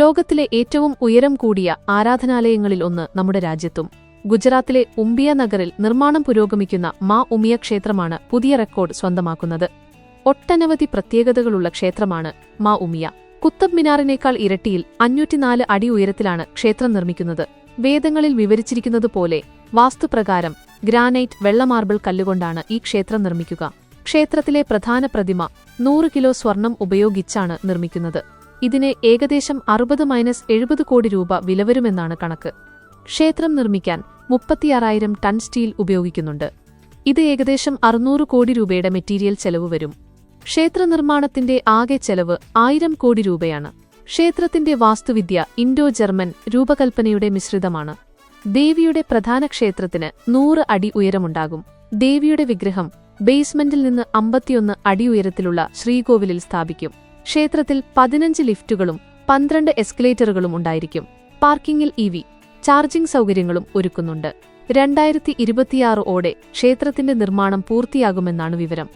ലോകത്തിലെ ഏറ്റവും ഉയരം കൂടിയ ആരാധനാലയങ്ങളിൽ ഒന്ന് നമ്മുടെ രാജ്യത്തും. ഗുജറാത്തിലെ ഉംബിയ നഗറിൽ നിർമ്മാണം പുരോഗമിക്കുന്ന മാ ഉമിയ ക്ഷേത്രമാണ് പുതിയ റെക്കോർഡ് സ്വന്തമാക്കുന്നത്. ഒട്ടനവധി പ്രത്യേകതകളുള്ള ക്ഷേത്രമാണ് മാ ഉമിയ. കുത്തബ് മിനാറിനേക്കാൾ ഇരട്ടിയിൽ അഞ്ഞൂറ്റിനാല് അടി ഉയരത്തിലാണ് ക്ഷേത്രം നിർമ്മിക്കുന്നത്. വേദങ്ങളിൽ വിവരിച്ചിരിക്കുന്നതുപോലെ വാസ്തുപ്രകാരം ഗ്രാനൈറ്റ് വെള്ളമാർബിൾ കല്ലുകൊണ്ടാണ് ഈ ക്ഷേത്രം നിർമ്മിക്കുക. ക്ഷേത്രത്തിലെ പ്രധാന പ്രതിമ നൂറ് കിലോ സ്വർണം ഉപയോഗിച്ചാണ് നിർമ്മിക്കുന്നത്. ഇതിന് ഏകദേശം അറുപത് മൈനസ് എഴുപത് കോടി രൂപ വിലവരുമെന്നാണ് കണക്ക്. ക്ഷേത്രം നിർമ്മിക്കാൻ മുപ്പത്തിയാറായിരം ടൺ സ്റ്റീൽ ഉപയോഗിക്കുന്നുണ്ട്. ഇത് ഏകദേശം അറുന്നൂറ് കോടി രൂപയുടെ മെറ്റീരിയൽ ചെലവ് വരും. ക്ഷേത്ര നിർമ്മാണത്തിന്റെ ആകെ ചെലവ് ആയിരം കോടി രൂപയാണ്. ക്ഷേത്രത്തിന്റെ വാസ്തുവിദ്യ ഇൻഡോ ജർമ്മൻ രൂപകൽപ്പനയുടെ മിശ്രിതമാണ്. ദേവിയുടെ പ്രധാന ക്ഷേത്രത്തിന് നൂറ് അടി ഉയരമുണ്ടാകും. ദേവിയുടെ വിഗ്രഹം ബേസ്മെന്റിൽ നിന്ന് അമ്പത്തിയൊന്ന് അടി ഉയരത്തിലുള്ള ശ്രീകോവിലിൽ സ്ഥാപിക്കും. ക്ഷേത്രത്തിൽ പതിനഞ്ച് ലിഫ്റ്റുകളും പന്ത്രണ്ട് എസ്കലേറ്ററുകളും ഉണ്ടായിരിക്കും. പാർക്കിംഗിൽ ഇ വി ചാർജിംഗ് സൗകര്യങ്ങളും ഒരുക്കുന്നുണ്ട്. രണ്ടായിരത്തി ഇരുപത്തിയാറ് ഓടെ ക്ഷേത്രത്തിന്റെ നിർമ്മാണം പൂർത്തിയാകുമെന്നാണ് വിവരം.